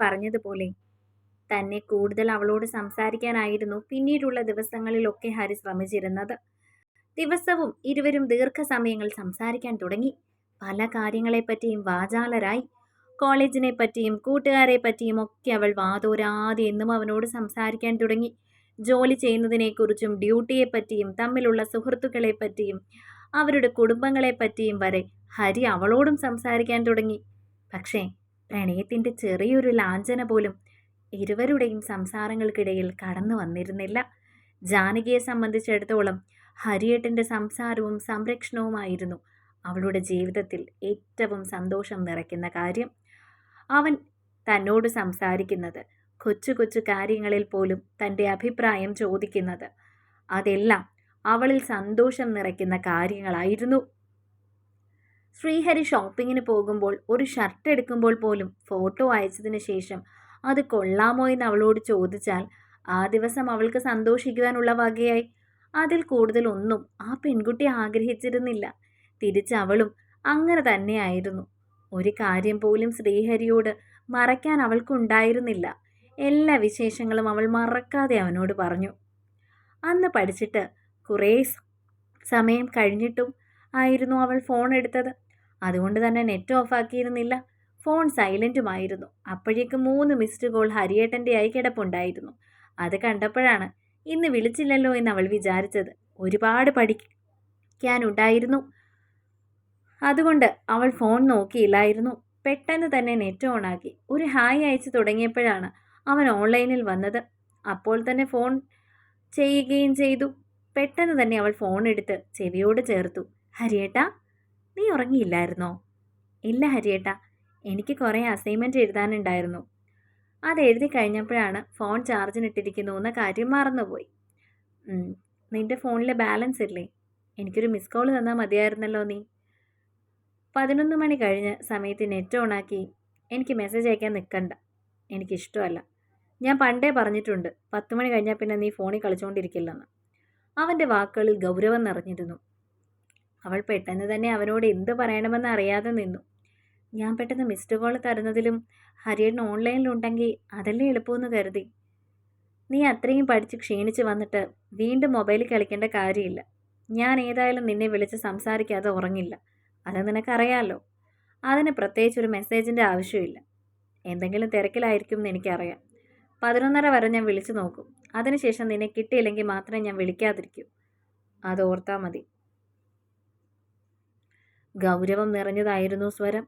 പറഞ്ഞതുപോലെ. തന്നെ കൂടുതൽ അവളോട് സംസാരിക്കാനായിരുന്നു പിന്നീടുള്ള ദിവസങ്ങളിലൊക്കെ ഹരി ശ്രമിച്ചിരുന്നത്. ദിവസവും ഇരുവരും ദീർഘസമയങ്ങൾ സംസാരിക്കാൻ തുടങ്ങി. പല കാര്യങ്ങളെപ്പറ്റിയും വാചാലരായി. കോളേജിനെ പറ്റിയും കൂട്ടുകാരെ പറ്റിയും ഒക്കെ അവൾ വാതോരാതെ എന്നും അവനോട് സംസാരിക്കാൻ തുടങ്ങി. ജോലി ചെയ്യുന്നതിനെക്കുറിച്ചും ഡ്യൂട്ടിയെപ്പറ്റിയും തമ്മിലുള്ള സുഹൃത്തുക്കളെ പറ്റിയും അവരുടെ കുടുംബങ്ങളെപ്പറ്റിയും വരെ ഹരി അവളോടും സംസാരിക്കാൻ തുടങ്ങി. പക്ഷേ പ്രണയത്തിന്റെ ചെറിയൊരു ലാഞ്ചന പോലും ഇരുവരുടെയും സംസാരങ്ങൾക്കിടയിൽ കടന്നു വന്നിരുന്നില്ല. ജാനകിയെ സംബന്ധിച്ചിടത്തോളം ഹരിയേട്ടന്റെ സംസാരവും സംരക്ഷണവുമായിരുന്നു അവളുടെ ജീവിതത്തിൽ ഏറ്റവും സന്തോഷം നിറയ്ക്കുന്ന കാര്യം. അവൻ തന്നോട് സംസാരിക്കുന്നത് കൊച്ചു കൊച്ചു കാര്യങ്ങളിൽ പോലും തന്റെ അഭിപ്രായം ചോദിക്കുന്നത് അതെല്ലാം അവളിൽ സന്തോഷം നിറയ്ക്കുന്ന കാര്യങ്ങളായിരുന്നു. ശ്രീഹരി ഷോപ്പിങ്ങിന് പോകുമ്പോൾ ഒരു ഷർട്ട് എടുക്കുമ്പോൾ പോലും ഫോട്ടോ അയച്ചതിന് ശേഷം അത് കൊള്ളാമോ എന്ന് അവളോട് ചോദിച്ചാൽ ആ ദിവസം അവൾക്ക് സന്തോഷിക്കുവാനുള്ള വകയായി. അതിൽ കൂടുതലൊന്നും ആ പെൺകുട്ടി ആഗ്രഹിച്ചിരുന്നില്ല. തിരിച്ചവളും അങ്ങനെ തന്നെയായിരുന്നു ഒരു കാര്യം പോലും ശ്രീഹരിയോട് മറയ്ക്കാൻ അവൾക്കുണ്ടായിരുന്നില്ല. എല്ലാ വിശേഷങ്ങളും അവൾ മറക്കാതെ അവനോട് പറഞ്ഞു. അന്ന് പഠിച്ചിട്ട് കുറേ സമയം കഴിഞ്ഞിട്ടും ആയിരുന്നു അവൾ ഫോൺ എടുത്തത്. അതുകൊണ്ട് തന്നെ നെറ്റ് ഓഫാക്കിയിരുന്നില്ല ഫോൺ സൈലന്റുമായിരുന്നു അപ്പോഴേക്കും മൂന്ന് മിസ്ഡ് കോൾ ഹരിയേട്ടന്റെ ആയി കിടപ്പുണ്ടായിരുന്നു. അത് കണ്ടപ്പോഴാണ് ഇന്ന് വിളിച്ചില്ലല്ലോ എന്ന് അവൾ വിചാരിച്ചത്. ഒരുപാട് പഠിക്കാനുണ്ടായിരുന്നു. അതുകൊണ്ട് അവൾ ഫോൺ നോക്കിയില്ലായിരുന്നു. പെട്ടെന്ന് തന്നെ നെറ്റ് ഓണാക്കി ഒരു ഹായ് അയച്ചു തുടങ്ങിയപ്പോഴാണ് അവൻ ഓൺലൈനിൽ വന്നത്. അപ്പോൾ തന്നെ ഫോൺ ചെയ്യുകയും ചെയ്തു. പെട്ടെന്ന് തന്നെ അവൾ ഫോൺ എടുത്ത് ചെവിയോട് ചേർത്തു. ഹരിയേട്ടാ നീ ഉറങ്ങിയില്ലായിരുന്നോ? ഇല്ല ഹരിയേട്ടാ എനിക്ക് കുറേ അസൈൻമെന്റ് എഴുതാനുണ്ടായിരുന്നു. അത് എഴുതി കഴിഞ്ഞപ്പോഴാണ് ഫോൺ ചാർജിനിട്ടിരിക്കുന്നു എന്ന കാര്യം മറന്നുപോയി. നിന്റെ ഫോണിലെ ബാലൻസ് ഇല്ലേ? എനിക്കൊരു മിസ് കോൾ തന്നാൽ മതിയായിരുന്നല്ലോ നീ. പതിനൊന്ന് മണി കഴിഞ്ഞ് സമയത്ത് നെറ്റ് ഓണാക്കി എനിക്ക് മെസ്സേജ് അയക്കാൻ നിൽക്കണ്ട എനിക്കിഷ്ടമല്ല. ഞാൻ പണ്ടേ പറഞ്ഞിട്ടുണ്ട് പത്ത് മണി കഴിഞ്ഞാൽ പിന്നെ നീ ഫോണിൽ കളിച്ചുകൊണ്ടിരിക്കില്ലെന്ന് അവന്റെ വാക്കുകളിൽ ഗൗരവം നിറഞ്ഞിരുന്നു. അവൾ പെട്ടെന്ന് തന്നെ അവനോട് എന്ത് പറയണമെന്ന് അറിയാതെ നിന്നു. ഞാൻ പെട്ടെന്ന് മിസ്ഡ് കോൾ തരുന്നതിലും ഹരിയേട്ടൻ ഓൺലൈനിലുണ്ടെങ്കിൽ അതല്ലേ എളുപ്പമെന്ന് കരുതി. നീ അത്രയും പഠിച്ച് ക്ഷീണിച്ച് വന്നിട്ട് വീണ്ടും മൊബൈലിൽ കളിക്കേണ്ട കാര്യമില്ല. ഞാൻ ഏതായാലും നിന്നെ വിളിച്ച് സംസാരിക്കാതെ ഉറങ്ങില്ല. അത് നിനക്കറിയാമല്ലോ അതിന് പ്രത്യേകിച്ച് ഒരു മെസ്സേജിന്റെ ആവശ്യമില്ല. എന്തെങ്കിലും തിരക്കിലായിരിക്കും എന്ന് എനിക്കറിയാം. പതിനൊന്നര വരെ ഞാൻ വിളിച്ചു നോക്കും. അതിനുശേഷം നിന്നെ കിട്ടിയില്ലെങ്കിൽ മാത്രമേ ഞാൻ വിളിക്കാതിരിക്കൂ. അത് ഓർത്താൽ മതി. ഗൗരവം നിറഞ്ഞതായിരുന്നു സ്വരം.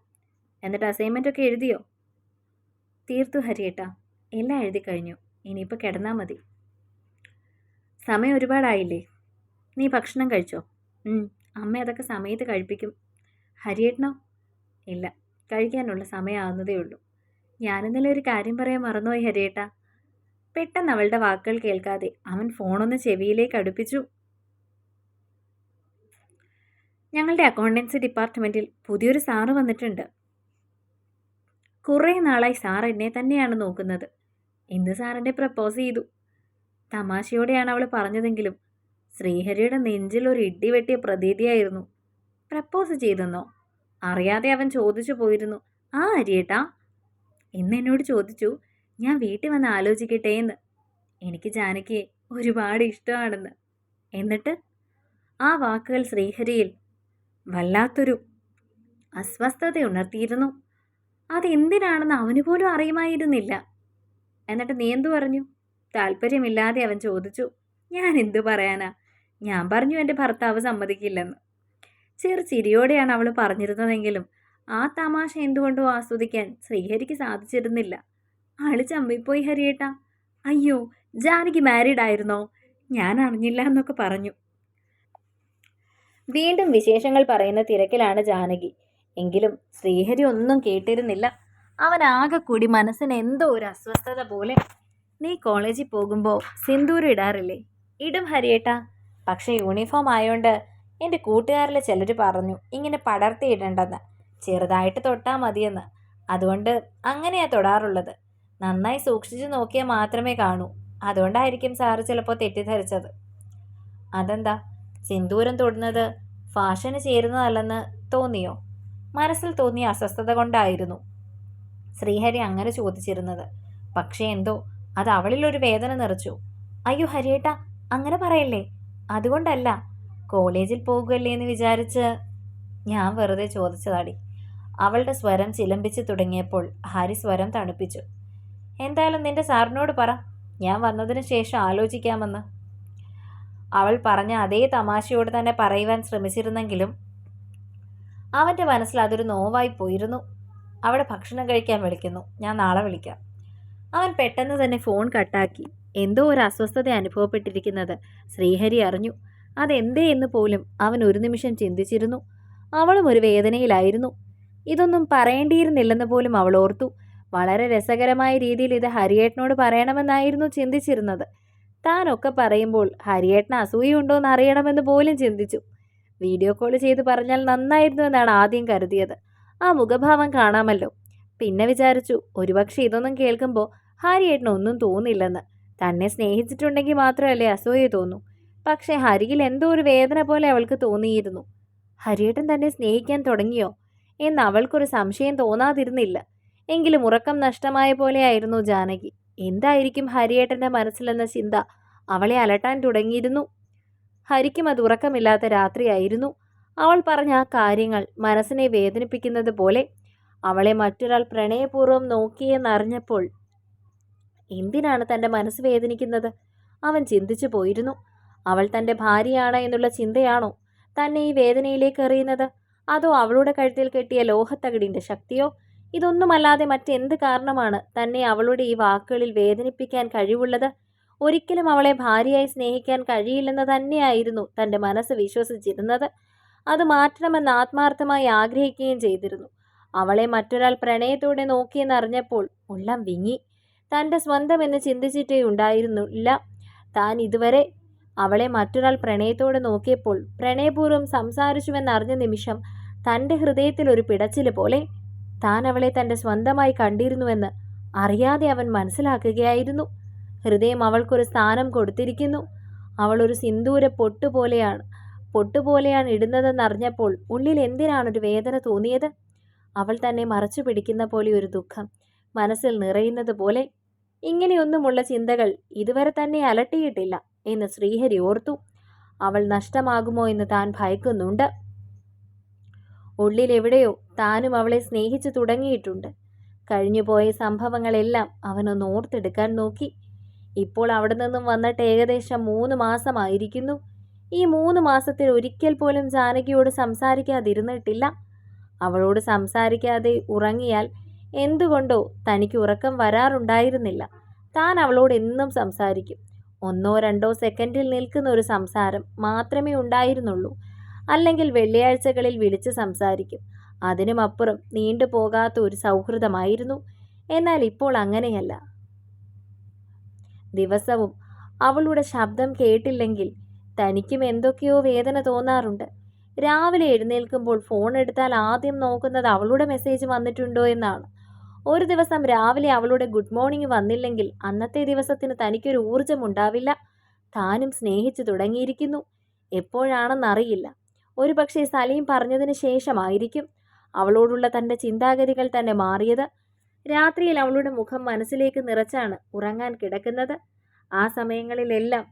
എന്നിട്ട് അസൈൻമെന്റ് ഒക്കെ എഴുതിയോ? തീർത്തു ഹരിയേട്ട എല്ലാം എഴുതി കഴിഞ്ഞു. ഇനിയിപ്പോൾ കിടന്നാൽ മതി. സമയം ഒരുപാടായില്ലേ? നീ ഭക്ഷണം കഴിച്ചോ? അമ്മ അതൊക്കെ സമയത്ത് കഴിപ്പിക്കും. ഹരിയേട്ടനോ? ഇല്ല കഴിക്കാനുള്ള സമയമാകുന്നതേ ഉള്ളൂ. ഞാനിന്നലെ ഒരു കാര്യം പറയാൻ മറന്നുപോയി ഹരിയേട്ട. പെട്ടെന്ന് അവളുടെ വാക്കുകൾ കേൾക്കാതെ അവൻ ഫോണൊന്ന് ചെവിയിലേക്ക് അടുപ്പിച്ചു. ഞങ്ങളുടെ അക്കൗണ്ടൻസി ഡിപ്പാർട്ട്മെന്റിൽ പുതിയൊരു സാറ് വന്നിട്ടുണ്ട്. കുറേ നാളായി സാർ എന്നെ തന്നെയാണ് നോക്കുന്നത്. ഇന്ന് സാറിനെ പ്രപ്പോസ് ചെയ്തു. തമാശയോടെയാണ് അവൾ പറഞ്ഞതെങ്കിലും ശ്രീഹരിയുടെ നെഞ്ചിൽ ഒരു ഇടി വെട്ടിയ പ്രതീതിയായിരുന്നു. പ്രപ്പോസ് ചെയ്തെന്നോ? അറിയാതെ അവൻ ചോദിച്ചു പോയിരുന്നു. ആ അരിയേട്ടാ. ഇന്ന് എന്നോട് ചോദിച്ചു ഞാൻ വീട്ടിൽ വന്ന് ആലോചിക്കട്ടെ എന്ന്. എനിക്ക് ജാനകിയെ ഒരുപാട് ഇഷ്ടമാണെന്ന്. എന്നിട്ട് ആ വാക്കുകൾ ശ്രീഹരിയിൽ വല്ലാത്തൊരു അസ്വസ്ഥത ഉണർത്തിയിരുന്നു. അതെന്തിനാണെന്ന് അവന് പോലും അറിയുമായിരുന്നില്ല. എന്നിട്ട് നീ എന്തു പറഞ്ഞു? താല്പര്യമില്ലാതെ അവൻ ചോദിച്ചു. ഞാൻ എന്തു പറയാനാ? ഞാൻ പറഞ്ഞു എന്റെ ഭർത്താവ് സമ്മതിക്കില്ലെന്ന്. ചെറു ചിരിയോടെയാണ് അവൾ പറഞ്ഞിരുന്നതെങ്കിലും ആ തമാശ എന്തുകൊണ്ടോ ആസ്വദിക്കാൻ ശ്രീഹരിക്ക് സാധിച്ചിരുന്നില്ല. ആൾ ചമ്മിപ്പോയി ഹരിയേട്ട. അയ്യോ ജാനകി മാരീഡ് ആയിരുന്നോ? ഞാൻ അറിഞ്ഞില്ല എന്നൊക്കെ പറഞ്ഞു. വീണ്ടും വിശേഷങ്ങൾ പറയുന്ന തിരക്കിലാണ് ജാനകി. എങ്കിലും ശ്രീഹരി ഒന്നും കേട്ടിരുന്നില്ല. അവൻ ആകെ കൂടി മനസ്സിന് എന്തോ ഒരു അസ്വസ്ഥത പോലെ. നീ കോളേജിൽ പോകുമ്പോൾ സിന്ദൂർ ഇടാറില്ലേ? ഇടും ഹരിയേട്ടാ. പക്ഷേ യൂണിഫോം ആയോണ്ട് എന്റെ കൂട്ടുകാരിൽ ചിലർ പറഞ്ഞു ഇങ്ങനെ പടർത്തി ഇടണ്ടെന്ന്. ചെറുതായിട്ട് തൊട്ടാൽ മതിയെന്ന്. അതുകൊണ്ട് അങ്ങനെയാ തൊടാറുള്ളത്. നന്നായി സൂക്ഷിച്ചു നോക്കിയാൽ മാത്രമേ കാണൂ. അതുകൊണ്ടായിരിക്കും സാറ് ചിലപ്പോൾ തെറ്റിദ്ധരിച്ചത്. അതെന്താ? സിന്ദൂരം തൊടുന്നത് ഫാഷന് ചേരുന്നതല്ലെന്ന് തോന്നിയോ? മനസ്സിൽ തോന്നിയ അസ്വസ്ഥത കൊണ്ടായിരുന്നു ശ്രീഹരി അങ്ങനെ ചോദിച്ചിരുന്നത്. പക്ഷേ എന്തോ അത് അവളിലൊരു വേദന നിറച്ചു. അയ്യോ ഹരിയേട്ട അങ്ങനെ പറയല്ലേ? അതുകൊണ്ടല്ല കോളേജിൽ പോകുകയല്ലേ എന്ന് വിചാരിച്ച് ഞാൻ വെറുതെ ചോദിച്ചതാടി. അവളുടെ സ്വരം ചിലമ്പിച്ച് തുടങ്ങിയപ്പോൾ ഹരി സ്വരം തണുപ്പിച്ചു. എന്തായാലും നിന്റെ സാറിനോട് പറ ഞാൻ വന്നതിന് ശേഷം ആലോചിക്കാമെന്ന്. അവൾ പറഞ്ഞ അതേ തമാശയോട് തന്നെ പറയുവാൻ ശ്രമിച്ചിരുന്നെങ്കിലും അവന്റെ മനസ്സിൽ അതൊരു നോവായി പോയിരുന്നു. അവിടെ ഭക്ഷണം കഴിക്കാൻ വിളിക്കുന്നു. ഞാൻ നാളെ വിളിക്കാം. അവൻ പെട്ടെന്ന് തന്നെ ഫോൺ കട്ടാക്കി. എന്തോ ഒരു അസ്വസ്ഥത അനുഭവപ്പെട്ടിരിക്കുന്നത് ശ്രീഹരി അറിഞ്ഞു. അതെന്തേ എന്ന് പോലും അവൻ ഒരു നിമിഷം ചിന്തിച്ചിരുന്നു. അവളും ഒരു വേദനയിലായിരുന്നു. ഇതൊന്നും പറയേണ്ടിയിരുന്നില്ലെന്ന് പോലും അവൾ ഓർത്തു. വളരെ രസകരമായ രീതിയിൽ ഇത് ഹരിയേട്ടനോട് പറയണമെന്നായിരുന്നു ചിന്തിച്ചിരുന്നത്. താനൊക്കെ പറയുമ്പോൾ ഹരിയേട്ടന് അസൂയുണ്ടോ എന്ന് അറിയണമെന്ന് പോലും ചിന്തിച്ചു. വീഡിയോ കോൾ ചെയ്ത് പറഞ്ഞാൽ നന്നായിരുന്നു എന്നാണ് ആദ്യം കരുതിയത്. ആ മുഖഭാവം കാണാമല്ലോ. പിന്നെ വിചാരിച്ചു ഒരുപക്ഷെ ഇതൊന്നും കേൾക്കുമ്പോൾ ഹാരിയേട്ടന് ഒന്നും തോന്നില്ലെന്ന്. തന്നെ സ്നേഹിച്ചിട്ടുണ്ടെങ്കിൽ മാത്രമല്ലേ അസൂയ തോന്നൂ. പക്ഷേ ഹരിയിൽ എന്തോ ഒരു വേദന പോലെ അവൾക്ക് തോന്നിയിരുന്നു. ഹരിയേട്ടൻ തന്നെ സ്നേഹിക്കാൻ തുടങ്ങിയോ? എന്ന് അവൾക്കൊരു സംശയം തോന്നാതിരുന്നില്ല. എങ്കിലും ഉറക്കം നഷ്ടമായ പോലെയായിരുന്നു ജാനകി. എന്തായിരിക്കും ഹരിയേട്ടന്റെ മനസ്സിലെന്ന ചിന്ത അവളെ അലട്ടാൻ തുടങ്ങിയിരുന്നു. ഹരിക്കും അത് ഉറക്കമില്ലാത്ത രാത്രിയായിരുന്നു. അവൾ പറഞ്ഞ ആ കാര്യങ്ങൾ മനസ്സിനെ വേദനിപ്പിക്കുന്നത് പോലെ അവളെ മറ്റൊരാൾ പ്രണയപൂർവം നോക്കിയെന്നറിഞ്ഞപ്പോൾ എന്തിനാണ് തന്റെ മനസ്സ് വേദനിക്കുന്നത്? അവൻ ചിന്തിച്ചു പോയിരുന്നു. അവൾ തന്റെ ഭാര്യയാണ് എന്നുള്ള ചിന്തയാണോ തന്നെ ഈ വേദനയിലേക്ക് എറിയുന്നത്? അതോ അവളുടെ കഴുത്തിൽ കെട്ടിയ ലോഹത്തകിടിന്റെ ശക്തിയോ ഇതൊന്നുമല്ലാതെ മറ്റെന്ത് കാരണമാണ് തന്നെ അവളുടെ ഈ വാക്കുകളിൽ വേദനിപ്പിക്കാൻ കഴിവുള്ളത്? ഒരിക്കലും അവളെ ഭാര്യയായി സ്നേഹിക്കാൻ കഴിയില്ലെന്ന് തന്നെയായിരുന്നു തന്റെ മനസ്സ് വിശ്വസിച്ചിരുന്നത്. അത് മാറ്റണമെന്ന് ആത്മാർത്ഥമായി ആഗ്രഹിക്കുകയും ചെയ്തിരുന്നു. അവളെ മറ്റൊരാൾ പ്രണയത്തോടെ നോക്കിയെന്നറിഞ്ഞപ്പോൾ ഉള്ളം വിങ്ങി. തന്റെ സ്വന്തം എന്ന് ചിന്തിച്ചിട്ടേ ഉണ്ടായിരുന്നില്ല. താൻ ഇതുവരെ അവളെ മറ്റൊരാൾ പ്രണയത്തോടെ നോക്കിയപ്പോൾ പ്രണയപൂർവം സംസാരിച്ചുവെന്നറിഞ്ഞ നിമിഷം തന്റെ ഹൃദയത്തിൽ ഒരു പിടച്ചിൽ പോലെ താൻ അവളെ തന്റെ സ്വന്തമായി കണ്ടിരുന്നുവെന്ന് അറിയാതെ അവൻ മനസ്സിലാക്കുകയായിരുന്നു. ഹൃദയം അവൾക്കൊരു സ്ഥാനം കൊടുത്തിരിക്കുന്നു. അവളൊരു സിന്ദൂര പൊട്ടുപോലെയാണ് പൊട്ടുപോലെയാണ് ഇടുന്നതെന്നറിഞ്ഞപ്പോൾ ഉള്ളിൽ എന്തിനാണൊരു വേദന തോന്നിയത്? അവൾ തന്നെ മറച്ചു പിടിക്കുന്ന പോലെ ഒരു ദുഃഖം മനസ്സിൽ നിറയുന്നത് പോലെ ഇങ്ങനെയൊന്നുമുള്ള ചിന്തകൾ ഇതുവരെ തന്നെ അലട്ടിയിട്ടില്ല എന്ന് ശ്രീഹരി ഓർത്തു. അവൾ നഷ്ടമാകുമോ എന്ന് താൻ ഭയക്കുന്നുണ്ട്. ഉള്ളിലെവിടെയോ താനും അവളെ സ്നേഹിച്ചു തുടങ്ങിയിട്ടുണ്ട്. കഴിഞ്ഞുപോയ സംഭവങ്ങളെല്ലാം അവനൊന്ന് ഓർത്തെടുക്കാൻ നോക്കി. ഇപ്പോൾ അവിടെ നിന്നും വന്നിട്ട് ഏകദേശം മൂന്ന് മാസമായിരിക്കുന്നു. ഈ മൂന്ന് മാസത്തിൽ ഒരിക്കൽ പോലും ജാനകിയോട് സംസാരിക്കാതിരുന്നിട്ടില്ല. അവളോട് സംസാരിക്കാതെ ഉറങ്ങിയാൽ എന്തുകൊണ്ടോ തനിക്ക് ഉറക്കം വരാറുണ്ടായിരുന്നില്ല. താൻ അവളോട് എന്നും സംസാരിക്കും. ഒന്നോ രണ്ടോ സെക്കൻഡിൽ നിൽക്കുന്ന ഒരു സംസാരം മാത്രമേ ഉണ്ടായിരുന്നുള്ളൂ. അല്ലെങ്കിൽ വെള്ളിയാഴ്ചകളിൽ വിളിച്ച് സംസാരിക്കും. അതിനുമപ്പുറം നീണ്ടു പോകാത്ത ഒരു സൗഹൃദമായിരുന്നു. എന്നാൽ ഇപ്പോൾ അങ്ങനെയല്ല. ദിവസവും അവളുടെ ശബ്ദം കേട്ടില്ലെങ്കിൽ തനിക്കും എന്തൊക്കെയോ വേദന തോന്നാറുണ്ട്. രാവിലെ എഴുന്നേൽക്കുമ്പോൾ ഫോൺ എടുത്താൽ ആദ്യം നോക്കുന്നത് അവളുടെ മെസ്സേജ് വന്നിട്ടുണ്ടോ എന്നാണ്. ഒരു ദിവസം രാവിലെ അവളുടെ ഗുഡ് മോർണിംഗ് വന്നില്ലെങ്കിൽ അന്നത്തെ ദിവസത്തിന് തനിക്കൊരു ഊർജം ഉണ്ടാവില്ല. താനും സ്നേഹിച്ചു തുടങ്ങിയിരിക്കുന്നു. എപ്പോഴാണെന്നറിയില്ല. ഒരു പക്ഷേ സലീം പറഞ്ഞതിന് ശേഷമായിരിക്കും. അവളോടുള്ള തന്റെ ചിന്താഗതികൾ തന്നെ മാറിയത് രാത്രിയിൽ അവളുടെ മുഖം മനസ്സിലേക്ക് നിറച്ചാണ് ഉറങ്ങാൻ കിടക്കുന്നത്. ആ സമയങ്ങളിലെല്ലാം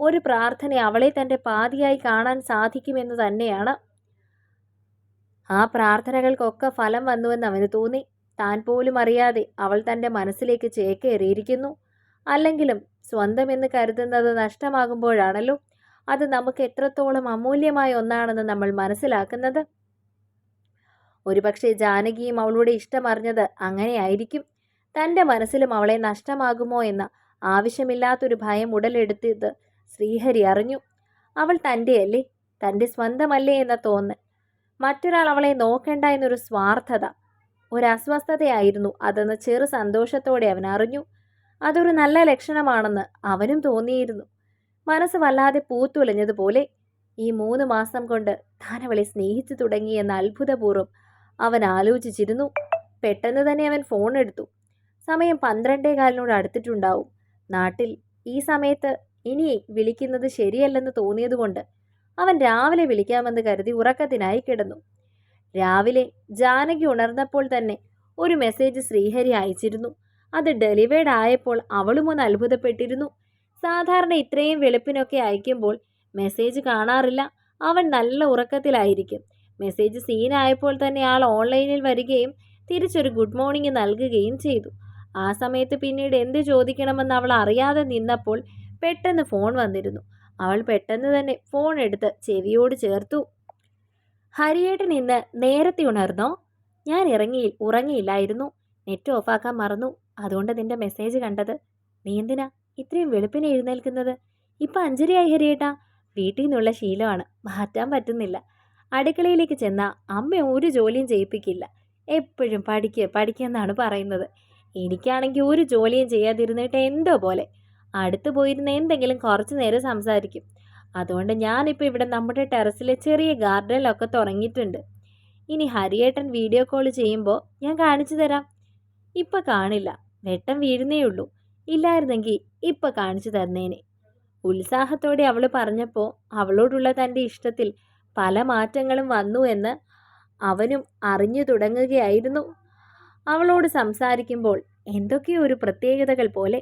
ഒരു പ്രാർത്ഥന അവളെ തന്റെ പാതിയായി കാണാൻ സാധിക്കുമെന്ന് തന്നെയാണ്. ആ പ്രാർത്ഥനകൾക്കൊക്കെ ഫലം വന്നുവെന്ന് അവന് തോന്നി. താൻ പോലും അറിയാതെ അവൾ തന്റെ മനസ്സിലേക്ക് ചേക്കേറിയിരിക്കുന്നു. അല്ലെങ്കിലും സ്വന്തമെന്ന് കരുതുന്നത് നഷ്ടമാകുമ്പോഴാണല്ലോ അത് നമുക്ക് എത്രത്തോളം അമൂല്യമായ ഒന്നാണെന്ന് നമ്മൾ മനസ്സിലാക്കുന്നത്. ഒരുപക്ഷെ ജാനകിയും അവളുടെ ഇഷ്ടമറിഞ്ഞത് അങ്ങനെയായിരിക്കും. തന്റെ മനസ്സിലും അവളെ നഷ്ടമാകുമോ എന്ന ആവശ്യമില്ലാത്തൊരു ഭയം ഉടലെടുത്തത് ശ്രീഹരി അറിഞ്ഞു. അവൾ തന്റെയല്ലേ? തന്റെ സ്വന്തമല്ലേ എന്ന തോന്നൽ. മറ്റൊരാൾ അവളെ നോക്കേണ്ട എന്നൊരു സ്വാർത്ഥത. ഒരു അസ്വസ്ഥതയായിരുന്നു അതെന്ന് ചെറു സന്തോഷത്തോടെ അവൻ അറിഞ്ഞു. അതൊരു നല്ല ലക്ഷണമാണെന്ന് അവനും തോന്നിയിരുന്നു. മനസ്സ് വല്ലാതെ പൂത്തുലഞ്ഞതുപോലെ ഈ മൂന്ന് മാസം കൊണ്ട് താൻ അവളെ സ്നേഹിച്ചു തുടങ്ങിയെന്ന് അത്ഭുതപൂർവം അവൻ ആലോചിച്ചിരുന്നു. പെട്ടെന്ന് തന്നെ അവൻ ഫോൺ എടുത്തു. സമയം പന്ത്രണ്ടേ കാലിനോട് അടുത്തിട്ടുണ്ടാവും. നാട്ടിൽ ഈ സമയത്ത് ഇനി വിളിക്കുന്നത് ശരിയല്ലെന്ന് തോന്നിയതുകൊണ്ട് അവൻ രാവിലെ വിളിക്കാമെന്ന് കരുതി ഉറക്കത്തിനായി കിടന്നു. രാവിലെ ജാനകി ഉണർന്നപ്പോൾ തന്നെ ഒരു മെസ്സേജ് ശ്രീഹരി അയച്ചിരുന്നു. അത് ഡെലിവേർഡ് ആയപ്പോൾ അവളും ഒന്ന് അത്ഭുതപ്പെട്ടിരുന്നു. സാധാരണ ഇത്രയും വെളുപ്പിനൊക്കെ അയക്കുമ്പോൾ മെസ്സേജ് കാണാറില്ല. അവൻ നല്ല ഉറക്കത്തിലായിരിക്കും. മെസ്സേജ് സീനായപ്പോൾ തന്നെ ആൾ ഓൺലൈനിൽ വരികയും തിരിച്ചൊരു ഗുഡ് മോർണിംഗ് നൽകുകയും ചെയ്തു. ആ സമയത്ത് പിന്നീട് എന്ത് ചോദിക്കണമെന്ന് അവൾ അറിയാതെ നിന്നപ്പോൾ പെട്ടെന്ന് ഫോൺ വന്നിരുന്നു. അവൾ പെട്ടെന്ന് തന്നെ ഫോൺ എടുത്ത് ചെവിയോട് ചേർത്തു. ഹരിയേട്ടൻ ഇന്ന് നേരത്തെ ഉണർന്നോ? ഞാൻ ഇറങ്ങി ഉറങ്ങിയില്ലായിരുന്നു. നെറ്റ് ഓഫാക്കാൻ മറന്നു. അതുകൊണ്ട് നിന്റെ മെസ്സേജ് കണ്ടത്. നീ എന്തിനാ ഇത്രയും വെളുപ്പിനെ എഴുന്നേൽക്കുന്നത്? ഇപ്പം അഞ്ചരയായി ഹരിയേട്ടാ. വീട്ടിൽ നിന്നുള്ള ശീലമാണ്. മാറ്റാൻ പറ്റുന്നില്ല. അടുക്കളയിലേക്ക് ചെന്നാൽ അമ്മ ഒരു ജോലിയും ചെയ്യിപ്പിക്കില്ല. എപ്പോഴും പഠിക്കുക എന്നാണ് പറയുന്നത്. എനിക്കാണെങ്കിൽ ഒരു ജോലിയും ചെയ്യാതിരുന്നിട്ട് എന്തോ പോലെ. അടുത്ത് പോയിരുന്ന എന്തെങ്കിലും കുറച്ച് നേരം സംസാരിക്കും. അതുകൊണ്ട് ഞാനിപ്പോൾ ഇവിടെ നമ്മുടെ ടെറസിലെ ചെറിയ ഗാർഡനിലൊക്കെ തുടങ്ങിയിട്ടുണ്ട്. ഇനി ഹരിയേട്ടൻ വീഡിയോ കോൾ ചെയ്യുമ്പോൾ ഞാൻ കാണിച്ചു തരാം. ഇപ്പം കാണില്ല. വെട്ടം വീഴുന്നേ ഉള്ളൂ. ഇല്ലായിരുന്നെങ്കിൽ ഇപ്പം കാണിച്ചു തന്നേനെ. ഉത്സാഹത്തോടെ അവൾ പറഞ്ഞപ്പോൾ അവളോടുള്ള തന്റെ ഇഷ്ടത്തിൽ പല മാറ്റങ്ങളും വന്നു എന്ന് അവനും അറിഞ്ഞു തുടങ്ങുകയായിരുന്നു. അവളോട് സംസാരിക്കുമ്പോൾ എന്തൊക്കെയോ ഒരു പ്രത്യേകതകൾ പോലെ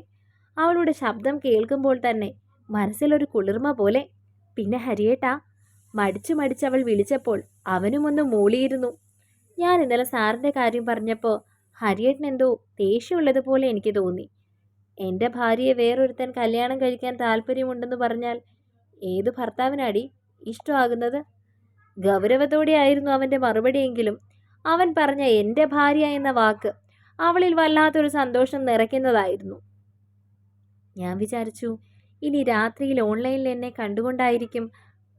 അവളുടെ ശബ്ദം കേൾക്കുമ്പോൾ തന്നെ മനസ്സിലൊരു കുളിർമ പോലെ. പിന്നെ ഹരിയേട്ടാ മടിച്ചു മടിച്ചവൾ വിളിച്ചപ്പോൾ അവനും ഒന്ന് മൂളിയിരുന്നു. ഞാൻ ഇന്നലെ സാറിന്റെ കാര്യം പറഞ്ഞപ്പോൾ ഹരിയേട്ടൻ എന്തോ ദേഷ്യമുള്ളതുപോലെ എനിക്ക് തോന്നി. എന്റെ ഭാര്യയെ വേറൊരുത്തൻ കല്യാണം കഴിക്കാൻ താല്പര്യമുണ്ടെന്ന് പറഞ്ഞാൽ ഏത് ഭർത്താവിനാടി ഇഷ്ടമാകുന്നത്? ഗൗരവത്തോടെയായിരുന്നു അവന്റെ മറുപടിയെങ്കിലും. അവൻ പറഞ്ഞ എന്റെ ഭാര്യ എന്ന വാക്ക് അവളിൽ വല്ലാത്തൊരു സന്തോഷം നിറയ്ക്കുന്നതായിരുന്നു. ഞാൻ വിചാരിച്ചു ഇനി രാത്രിയിൽ ഓൺലൈനിൽ എന്നെ കണ്ടുകൊണ്ടായിരിക്കും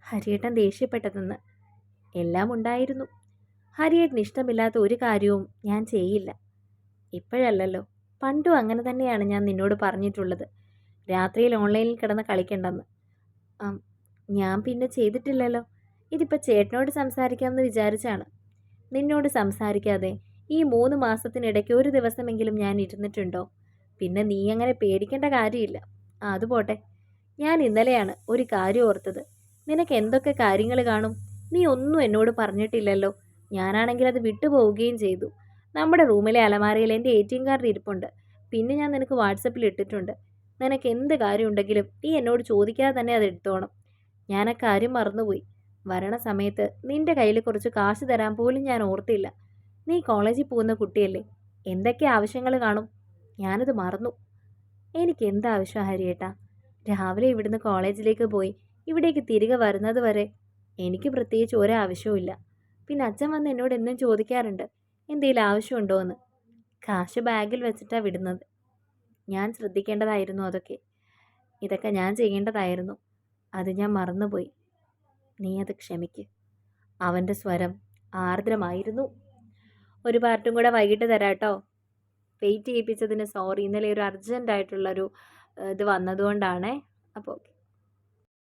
ഹരിയേട്ടൻ ദേഷ്യപ്പെട്ടതെന്ന്. എല്ലാം ഉണ്ടായിരുന്നു. ഹരിയേട്ടന് ഇഷ്ടമില്ലാത്ത ഒരു കാര്യവും ഞാൻ ചെയ്യില്ല. ഇപ്പോഴല്ലല്ലോ പണ്ടും അങ്ങനെ തന്നെയാണ് ഞാൻ നിന്നോട് പറഞ്ഞിട്ടുള്ളത്. രാത്രിയിൽ ഓൺലൈനിൽ കിടന്ന് കളിക്കണ്ടെന്ന്. ഞാൻ പിന്നെ ചെയ്തിട്ടില്ലല്ലോ. ഇതിപ്പോൾ ചേട്ടനോട് സംസാരിക്കാമെന്ന് വിചാരിച്ചാണ്. നിന്നോട് സംസാരിക്കാതെ ഈ മൂന്ന് മാസത്തിനിടയ്ക്ക് ഒരു ദിവസമെങ്കിലും ഞാൻ ഇരുന്നിട്ടുണ്ടോ? പിന്നെ നീ അങ്ങനെ പേടിക്കേണ്ട കാര്യമില്ല. അതുപോട്ടെ ഞാൻ ഇന്നലെയാണ് ഒരു കാര്യം ഓർത്തത്. നിനക്ക് എന്തൊക്കെ കാര്യങ്ങൾ കാണും? നീ ഒന്നും എന്നോട് പറഞ്ഞിട്ടില്ലല്ലോ. ഞാനാണെങ്കിൽ അത് വിട്ടുപോവുകയും ചെയ്തു. നമ്മുടെ റൂമിലെ അലമാരയിൽ എന്റെ എ ടി എം കാർഡ് ഇരിപ്പുണ്ട്. പിന്നെ ഞാൻ നിനക്ക് വാട്സപ്പിൽ ഇട്ടിട്ടുണ്ട്. നിനക്ക് എന്ത് കാര്യമുണ്ടെങ്കിലും നീ എന്നോട് ചോദിക്കാതെ തന്നെ അത് എടുത്തോണം. ഞാൻ ആ കാര്യം മറന്നുപോയി. വരണ സമയത്ത് നിന്റെ കയ്യിൽ കുറച്ച് കാശ് തരാൻ പോലും ഞാൻ ഓർത്തില്ല. നീ കോളേജിൽ പോകുന്ന കുട്ടിയല്ലേ? എന്തൊക്കെ ആവശ്യങ്ങൾ കാണും? ഞാനത് മറന്നു. എനിക്ക് എന്താവശ്യം ഹരിയേട്ടാ? രാവിലെ ഇവിടുന്ന് കോളേജിലേക്ക് പോയി ഇവിടേക്ക് തിരികെ വരുന്നത് വരെ എനിക്ക് പ്രത്യേകിച്ച് ഒരാവശ്യവും പിന്നെ അച്ഛൻ വന്ന് എന്നോട് എന്നും ചോദിക്കാറുണ്ട് എന്തെങ്കിലും ആവശ്യമുണ്ടോ എന്ന് കാശ് ബാഗിൽ വെച്ചിട്ടാണ് വിടുന്നത്. ഞാൻ ശ്രദ്ധിക്കേണ്ടതായിരുന്നു അതൊക്കെ. ഇതൊക്കെ ഞാൻ ചെയ്യേണ്ടതായിരുന്നു. അത് ഞാൻ മറന്നുപോയി. നീ അത് ക്ഷമിക്ക്. അവന്റെ സ്വരം ആർദ്രമായിരുന്നു. ഒരു പാർട്ടും കൂടെ വൈകിട്ട് തരാം കേട്ടോ വെയിറ്റ് ചെയ്യിപ്പിച്ചതിന് സോറി. ഇന്നലെ ഒരു അർജന്റായിട്ടുള്ളൊരു ഇത് വന്നതുകൊണ്ടാണേ. അപ്പോൾ